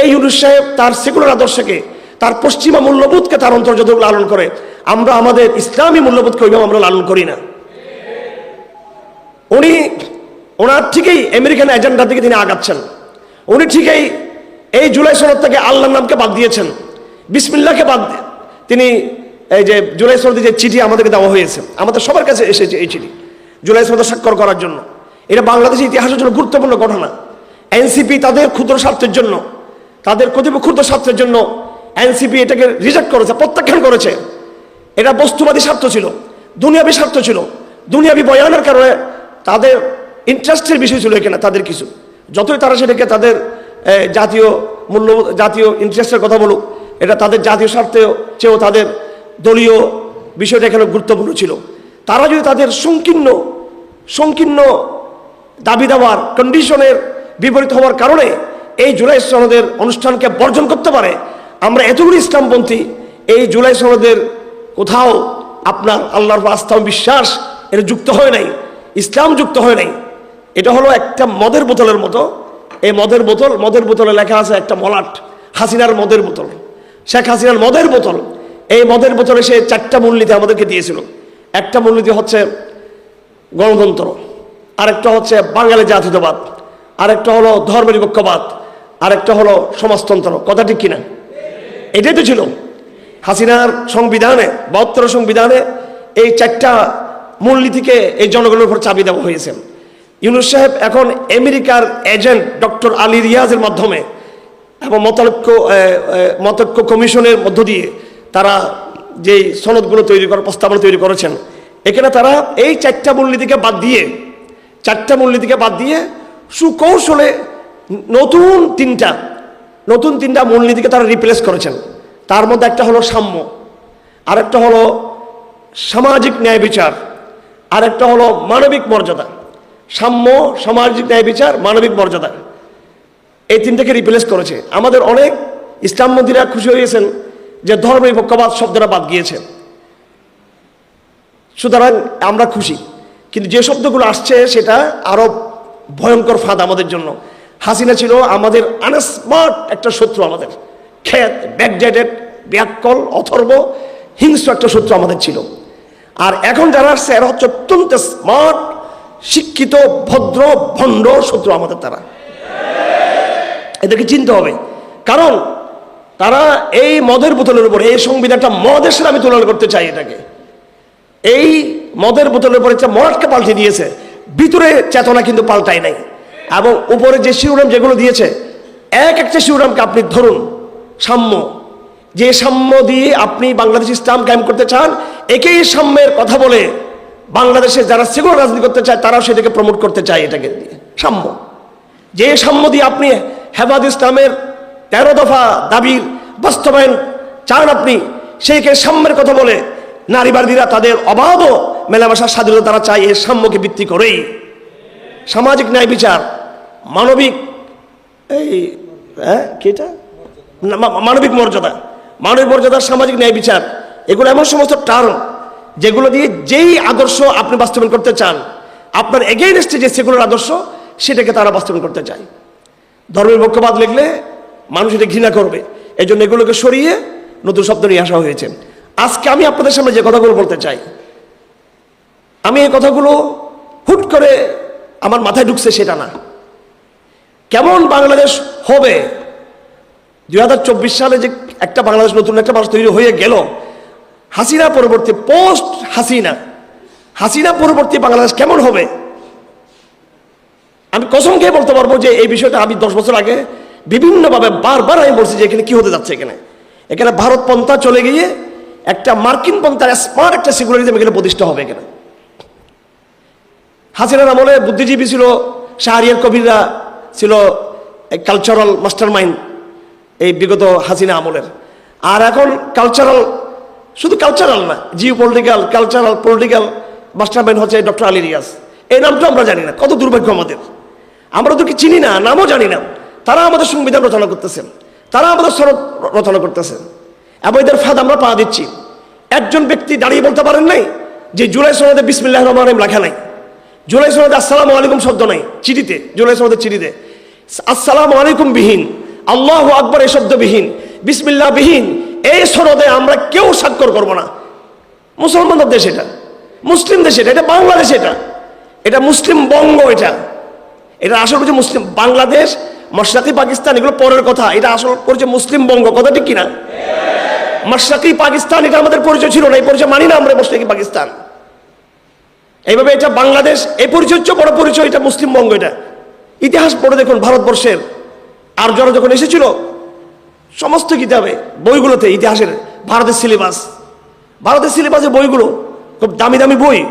এই ইউনুস সাহেব তার সেকুলার আদর্শকে, তার পশ্চিমা মূল্যবোধকে তার অন্তর যতটুকু লালন করে। আমরা আমাদের ইসলামী মূল্যবোধকে ওইভাবে আমরা লালন করি না। উনি, ওনার ঠিকই আমেরিকান এজেন্ডার দিকে তিনি আগাচ্ছেন। উনি ঠিকই এই জুলাই সনদ থেকে আল্লাহর নামকে বাদ দিয়েছেন। বিসমিল্লাহকে বাদ তিনি এই যে জুলাই সনদে যে চিঠি আমাদেরকে দেওয়া হয়েছে, আমাদের সবার কাছে এসেছে এই চিঠি, জুলাই সনদ স্বাক্ষর করার জন্য। এটা বাংলাদেশের ইতিহাসের জন্য গুরুত্বপূর্ণ ঘটনা। এনসিপি তাদের ক্ষুদ্র স্বার্থের জন্য তাদের কতিপয় স্বার্থের জন্য এনসিপি এটাকে রিজেক্ট করেছে, প্রত্যাখ্যান করেছে। এটা বস্তুবাদী স্বার্থ ছিল, দুনিয়াবী স্বার্থ ছিল, দুনিয়াবী বয়ানের কারণে তাদের ইন্টারেস্টের বিষয় ছিল এখানে তাদের কিছু। যতই তারা সেটাকে তাদের জাতীয় মূল্য, জাতীয় ইন্টারেস্টের কথা বলুক, এটা তাদের জাতীয় স্বার্থেও চেয়েও তাদের দলীয় বিষয়টা এখানে গুরুত্বপূর্ণ ছিল। তারা যদি তাদের সংকীর্ণ সংকীর্ণ দাবি দেওয়ার কন্ডিশনের বিপরীত হওয়ার কারণে এই জুলাই সনদের অনুষ্ঠানকে বর্জন করতে পারে। আমরা এতগুলি ইসলামপন্থী, এই জুলাই সনদের কোথাও আপনার আল্লাহর আস্থা বিশ্বাস এটা যুক্ত হয় নাই, ইসলাম যুক্ত হয় নাই। এটা হলো একটা মদের বোতলের মতো। এই মদের বোতল, মদের বোতলে লেখা আছে একটা মলাট, হাসিনার মদের বোতল। শেখ হাসিনার মদের বোতল। এই মদের বোতলে সে চারটা মূলনীতি আমাদেরকে দিয়েছিল। একটা মূলনীতি হচ্ছে গণতন্ত্র, আরেকটা হচ্ছে বাঙালি জাতীয়তাবাদ, আরেকটা হলো ধর্মনিরপেক্ষবাদ আরেকটা হলো সমাজতন্ত্র। কথা ঠিক কিনা? এটাই তো ছিল। হাসিনার সংবিধানে বাহাত্তর সংবিধানে এই চারটা মূলনীতিকে এই জনগণের উপর চাবি দেওয়া হয়েছে। ইউনুস সাহেব এখন আমেরিকার এজেন্ট ডক্টর আলী রিয়াজের মাধ্যমে এবং এ, মতৈক্য কমিশনের মধ্য দিয়ে তারা যেই সনদগুলো তৈরি করার প্রস্তাবনা তৈরি করেছেন এখানে তারা এই চারটা মূলনীতিকে বাদ দিয়ে চারটা মূলনীতিকে বাদ দিয়ে সুকৌশলে নতুন তিনটা নতুন তিনটা মূলনীতিকে তারা রিপ্লেস করেছেন। তার মধ্যে একটা হলো সাম্য, আরেকটা হলো সামাজিক ন্যায় বিচার, আরেকটা হলো মানবিক মর্যাদা। সাম্য, সামাজিক ন্যায় বিচার, মানবিক মর্যাদা। এই তিনটাকে রিপ্লেস করেছে। আমাদের অনেক ইসলামপন্থীরা খুশি হয়েছেন যে ধর্মনিরপেক্ষবাদ শব্দটা বাদ গিয়েছে। সুতরাং আমরা খুশি। কিন্তু যে শব্দগুলো আসছে, সেটা আরও ভয়ঙ্কর ফাঁদ আমাদের জন্য। হাসিনা ছিল আমাদের আনস্মার্ট একটা শত্রু আমাদের। ক্ষেত ব্যাকডেটেড ব্যাককল, অথর্ব, হিংস্র একটা শত্রু আমাদের ছিল। আর এখন যারা আসছে, এরা হচ্ছে অত্যন্ত স্মার্ট শিক্ষিত, ভদ্র, ভণ্ড শত্রু আমাদের তারা। এদেরকে চিনতে হবে। কারণ তারা এই মদের বোতলের উপরে, এই সংবিধানটা মদের সাথে আমি তুলনা করতে চাই এটাকে। এই মদের বোতলের উপরে একটা পাল্টে দিয়েছে। ভিতরে চেতনা কিন্তু পাল্টায় নাই। এবং উপরে যে শিরোনাম যেগুলো দিয়েছে, এক একটা শিরোনামকে আপনি ধরুন, সাম্য। যে সাম্য দিয়ে আপনি বাংলাদেশ ইসলাম কায়েম করতে চান, একেই সাম্যের কথা বলে বাংলাদেশে যারা সেগুলো রাজনীতি করতে চায়, তারাও সেটাকে প্রমোট করতে চায় এটাকে দিয়ে। সাম্য। যে সাম্য দিয়ে আপনি হেফাজ ইসলামের তেরো দফা দাবির বাস্তবায়ন চান আপনি, সেইকে সাম্যের কথা বলে নারীবাদীরা তাদের অবাধ মেলামেশার স্বাধীনতা তারা চায়, এই সাম্যকে ভিত্তি করেই। সামাজিক ন্যায় বিচার মানবিক, এই হ্যাঁ কি এটা মা- মানবিক মর্যাদা। মানবিক মর্যাদা, সামাজিক ন্যায় বিচার, এগুলো এমন সমস্ত টার্ম যেগুলো দিয়ে যেই আদর্শ আপনি বাস্তবায়ন করতে চান, আপনার এগেইনস্টে যে সেগুলোর আদর্শ, সেটাকে তারা বাস্তবায়ন করতে চায়। ধর্মের পক্ষপাত লিখলে মানুষ এটা ঘৃণা করবে। এই জন্য এগুলোকে সরিয়ে নতুন শব্দ নিয়ে আসা হয়েছে। আজকে আমি আপনাদের সামনে যে কথাগুলো বলতে চাই, আমি এই কথাগুলো হুট করে আমার মাথায় ঢুকছে সেটা না। কেমন বাংলাদেশ হবে? দুই হাজার চব্বিশ সালে যে একটা বাংলাদেশ, নতুন একটা বাংলাদেশ তৈরি হয়ে গেল, হাসিনা পরবর্তী পোস্ট হাসিনা হাসিনা পরবর্তী বাংলাদেশ কেমন হবে? আমি কসম খেয়ে বলতে পারব যে এই বিষয়টা আমি দশ বছর আগে বিভিন্নভাবে বারবার আমি বলছি যে এখানে কি হতে যাচ্ছে এখানে। এখানে ভারত পন্থা চলে গিয়ে একটা মার্কিন পন্থার স্মার্ট একটা সিকিউরিটিজম এখানে প্রতিষ্ঠা হবে এখানে। হাসিনার আমলে বুদ্ধিজীবী ছিল শাহরিয়ার কবিররা ছিল কালচারাল মাস্টার মাইন্ড এই বিগত হাসিনা আমলের। আর এখন কালচারাল শুধু কালচারাল না geopolitical cultural political master mind হচ্ছে ডক্টর আলী রিয়াজ। এই নামটা আমরা জানি না, কত দুর্ভাগ্য আমাদের। আমরা তো কি চিনি না, নামও জানি না। তারা আমাদের সংবিধান রচনা করতেছেন, তারা আমাদের সড়ক রচনা করতেছেন। এবং এদের ফাঁদ আমরা পা দিচ্ছি। একজন ব্যক্তি দাঁড়িয়ে বলতে পারেন নাই যে জুলাই সনদে বিসমিল্লাহ রহমান লেখা নাই। জুলাই সনদে আসসালাম আলাইকুম শব্দ নাই, চিঠিতে, জুলাই সনদের চিঠিতে। আসসালাম আলাইকুম বিহীন, আল্লাহ আকবর এই শব্দবিহীন বিসমিল্লা বিহীন, এই সনদে আমরা কেউ স্বাক্ষর করব না। মুসলমানদের দেশ এটা, মুসলিম দেশ এটা এটা বাংলাদেশ এটা। এটা মুসলিম বঙ্গ এটা। এটা আসল করছে মুসলিম, বাংলাদেশ, মশরাকি, পাকিস্তান, এগুলো পরের কথা। এটা আসল করছে মুসলিম বঙ্গ, কথা ঠিক কিনা? মশরাকি, পাকিস্তান, এটা আমাদের পরিচয় ছিল না, এই পরিচয় মানি না আমরা মশরাকি পাকিস্তান। এইভাবে এটা বাংলাদেশ, এই পরিচয় বড় পরিচয়, এটা মুসলিমবঙ্গ এটা। ইতিহাস পড়ে দেখুন, ভারতবর্ষের। আর যারা যখন এসেছিল, সমস্ত কিতাবে, বইগুলোতে, ইতিহাসের, ভারতের সিলেবাস ভারতের সিলেবাসের বইগুলো খুব দামি দামি বই।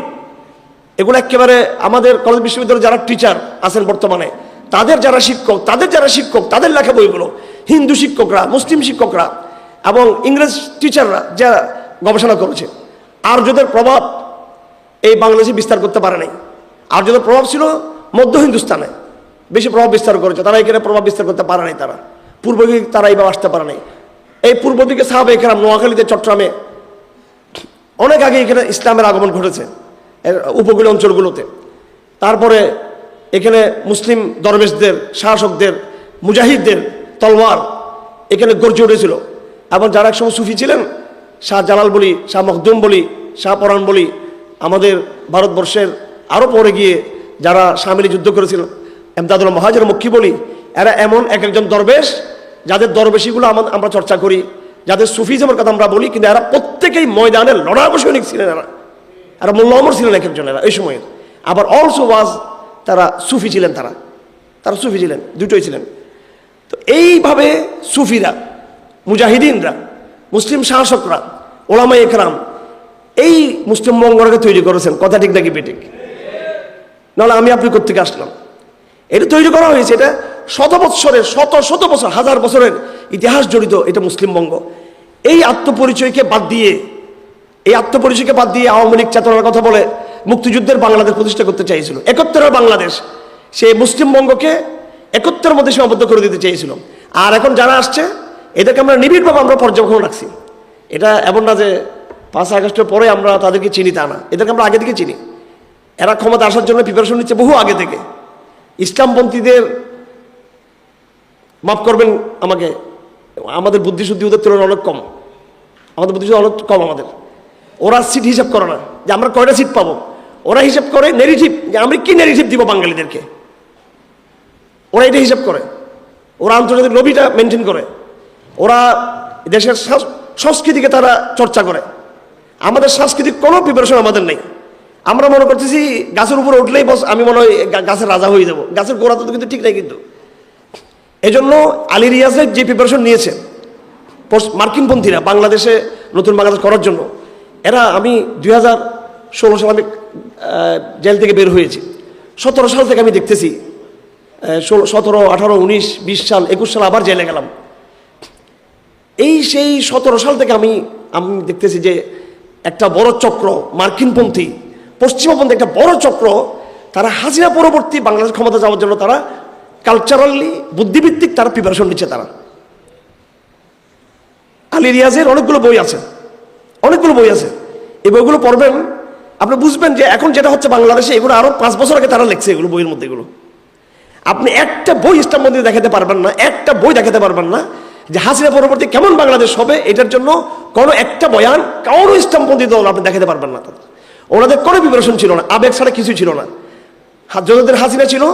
এগুলো একেবারে আমাদের কলেজ বিশ্ববিদ্যালয়ের যারা টিচার আছেন বর্তমানে, তাদের যারা শিক্ষক, তাদের যারা শিক্ষক, তাদের লেখা বইগুলো, হিন্দু শিক্ষকরা, মুসলিম শিক্ষকরা এবং ইংরেজ টিচাররা যারা গবেষণা করেছে। আর্যদের প্রভাব এই বাংলাদেশে বিস্তার করতে পারে নাই। আর্যদের প্রভাব ছিল মধ্য হিন্দুস্তানে, বেশি প্রভাব বিস্তার করেছে। তারা এখানে প্রভাব বিস্তার করতে পারে নাই তারা। পূর্ব দিকে তারা এইভাবে আসতে পারে নাই। এই পূর্ব দিকে সাহাবে এখানে নোয়াখালীতে, চট্টগ্রামে অনেক আগে এখানে ইসলামের আগমন ঘটেছে, এর উপকূলীয় অঞ্চলগুলোতে। তারপরে এখানে মুসলিম দরবেশদের, শাসকদের, মুজাহিদদের তলোয়ার এখানে গর্জে উঠেছিল। এবং যারা একসময় সুফি ছিলেন, শাহ জালাল বলি, শাহ মখদুম বলি, শাহ পরাণ বলি আমাদের ভারতবর্ষের আরও পরে গিয়ে যারা সামিলি যুদ্ধ করেছিল, এমদাদুল মহাজের মুখী বলি, এরা এমন এক একজন দরবেশ, যাদের দরবেশিগুলো আমা- আমরা চর্চা করি, যাদের সুফিজমের কথা আমরা বলি, কিন্তু এরা প্রত্যেকেই ময়দানে লড়াকু সৈনিক ছিলেন এরা। এরা মোল্লা অমর ছিলেন এক একজন এরা, এই সময়ের আবার অলসো ওয়াজ তারা সুফি ছিলেন তারা। তারা সুফি ছিলেন, দুটোই ছিলেন। তো এইভাবে সুফিরা, মুজাহিদিনরা, মুসলিম শাসকরা ওলামা একরাম এই মুসলিম মঙ্গলকে তৈরি করেছেন, কথা ঠিক নাকি বেঠিক? নাহলে আমি আপনি কোথেকে আসলাম? এটা তৈরি করা হয়েছে, এটা শত বৎসরের, শত শত বছর, হাজার বছরের ইতিহাস জড়িত এটা মুসলিমবঙ্গ এই আত্মপরিচয়কে বাদ দিয়ে, এই আত্মপরিচয়কে বাদ দিয়ে আওয়ামী লীগ চেতনার কথা বলে মুক্তিযুদ্ধের বাংলাদেশ প্রতিষ্ঠা করতে চাইছিল। একত্তরের বাংলাদেশ, সে মুসলিমবঙ্গকে একত্রের মধ্যে সীমাবদ্ধ করে দিতে চেয়েছিল আর এখন যারা আসছে, এদেরকে আমরা নিবিড়ভাবে আমরা পর্যবেক্ষণ রাখছি। এটা এমন না যে পাঁচ আগস্টের পরে আমরা তাদেরকে চিনি তা না। এদেরকে আমরা আগে থেকে চিনি। এরা ক্ষমতা আসার জন্য প্রিপারেশন নিচ্ছে বহু আগে থেকে। ইসলামপন্থীদের মাফ করবেন আমাকে, আমাদের বুদ্ধিশুদ্ধি ওদের তুলনায় অনেক কম। আমাদের বুদ্ধিশুদ্ধি অনেক কম আমাদের। ওরা সিট হিসাব করে না যে আমরা কয়টা সিট পাবো। ওরা হিসাব করে নেগেটিভ যে আমি কি নেগেটিভ দিব বাঙালিদেরকে? ওরা এটা হিসাব করে। ওরা আন্তর্জাতিক লবিটা মেনটেন করে। ওরা দেশের সংস্কৃতিকে তারা চর্চা করে। আমাদের সাংস্কৃতিক কোনো প্রিপারেশন আমাদের নেই। আমরা মনে করতেছি গাছের উপরে উঠলেই বস, আমি মনে হয় গাছের রাজা হয়ে যাব। গাছের গোড়া তো কিন্তু ঠিক নাই কিন্তু। এজন্য আলী রিয়াজের যে প্রিপারেশন নিয়েছে মার্কিনপন্থীরা বাংলাদেশে নতুন বাংলাদেশ করার জন্য, এরা আমি দুই হাজার ষোলো সালে আমি জেল থেকে বের হয়েছি। সতেরো সাল থেকে আমি দেখতেছি ষোলো, সতেরো, আঠারো, উনিশ, বিশ সাল, একুশ সাল আবার জেলে গেলাম। এই সেই সতেরো সাল থেকে আমি আমি দেখতেছি যে একটা বড় চক্র মার্কিনপন্থী পশ্চিমপন্থী একটা বড় চক্র, তারা হাজিরা পরবর্তী বাংলাদেশ ক্ষমতা যাওয়ার জন্য তারা কালচারালি বুদ্ধিভিত্তিক তারা প্রিপারেশন নিচ্ছে তারা। আলী রিয়াজের অনেকগুলো বই আছে, অনেকগুলো বই আছে। এই বইগুলো পড়বেন, আপনি বুঝবেন যে এখন যেটা হচ্ছে বাংলাদেশে, এগুলো আরও পাঁচ বছর আগে তারা লিখছে এগুলো, বইয়ের মধ্যে এগুলো। আপনি একটা বই ইসলাম মন্দির দেখাতে পারবেন না, একটা বই দেখাতে পারবেন না যে হাসিনা পরবর্তী কেমন বাংলাদেশ হবে, এটার জন্য কোনো একটা বয়ান কারও ইসলামপন্থী দল আপনি দেখাতে পারবেন না তাদের ওনাদের কোনো প্রিপারেশন ছিল না, আবেগ ছাড়া কিছুই ছিল না। যতদের হাসিনা ছিল,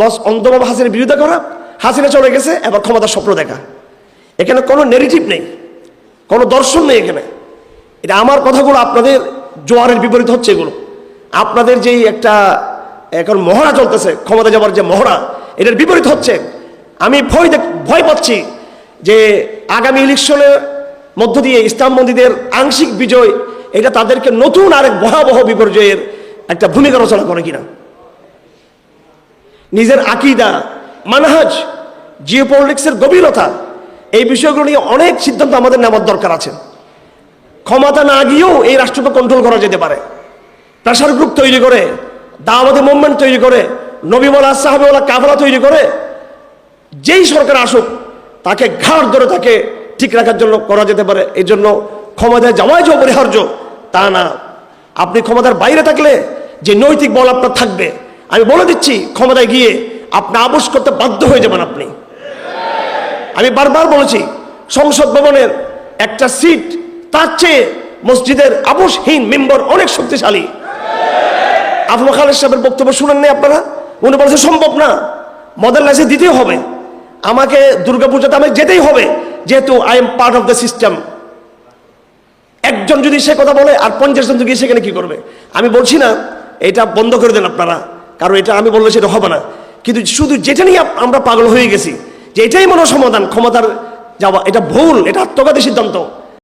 বস অন্ধভাবে হাসিনার বিরোধিতা করা, হাসিনা চলে গেছে, এবার ক্ষমতার স্বপ্ন দেখা। এখানে কোনো নেগেটিভ নেই, কোনো দর্শন নেই এখানে। এটা আমার কথাগুলো আপনাদের জোয়ারের বিপরীত হচ্ছে এগুলো। আপনাদের যেই একটা, এখন মহড়া চলতেছে, ক্ষমতা যাবার যে মহড়া, এটার বিপরীত হচ্ছে। আমি ভয় ভয় পাচ্ছি। যে আগামী ইলেকশনের মধ্য দিয়ে ইসলাম মন্দিরের আংশিক বিজয়, এটা তাদেরকে নতুন আরেক ভয়াবহ বিপর্যয়ের একটা ভূমিকা রচনা করে কিনা? নিজের আকিদা, মানহাজ, জিওপলিটিক্সের গভীরতা, এই বিষয়গুলো নিয়ে অনেক সিদ্ধান্ত আমাদের নেওয়ার দরকার আছে। ক্ষমতা না গিয়েও এই রাষ্ট্রকে কন্ট্রোল করা যেতে পারে। প্রেশার গ্রুপ তৈরি করে দাওয়াতি মুভমেন্ট তৈরি করে নবীবলা সাহাবেওয়ালা, কাফলা তৈরি করে, যেই সরকার আসুক তাকে ঘাড় ধরে তাকে ঠিক রাখার জন্য করা যেতে পারে। এই জন্য ক্ষমতায় যাওয়াই যে অপরিহার্য, তা না। আপনি ক্ষমতার বাইরে থাকলে যে নৈতিক বল আপনার থাকবে, আমি বলে দিচ্ছি, ক্ষমতায় গিয়ে আপনি আবশ করতে বাধ্য হয়ে যাবেন আপনি। আমি বারবার বলেছি, সংসদ ভবনের একটা সিট তার চেয়ে মসজিদের আবশহীন মেম্বার অনেক শক্তিশালী। আফমা খালেদ সাহেবের বক্তব্য শুনেন নাই আপনারা? উনি বলেছে সম্ভব না। মডেল লাইসেন্স দিতেই হবে। আমাকে দুর্গাপূজাতে আমি যেতেই হবে। যেহেতু I am part of the system একজন যদি সে কথা বলে আর পঞ্চাশ জন গিয়ে সেখানে কি করবে? আমি বলছি না, এটা বন্ধ করে দেন আপনারা। কারণ এটা আমি বললে সেটা হবে না। কিন্তু শুধু যেটা নিয়ে আমরা পাগল হয়ে গেছি, যে এটাই মনে সমাধান ক্ষমতার যাওয়া, এটা ভুল, এটা আত্মঘাতী সিদ্ধান্ত।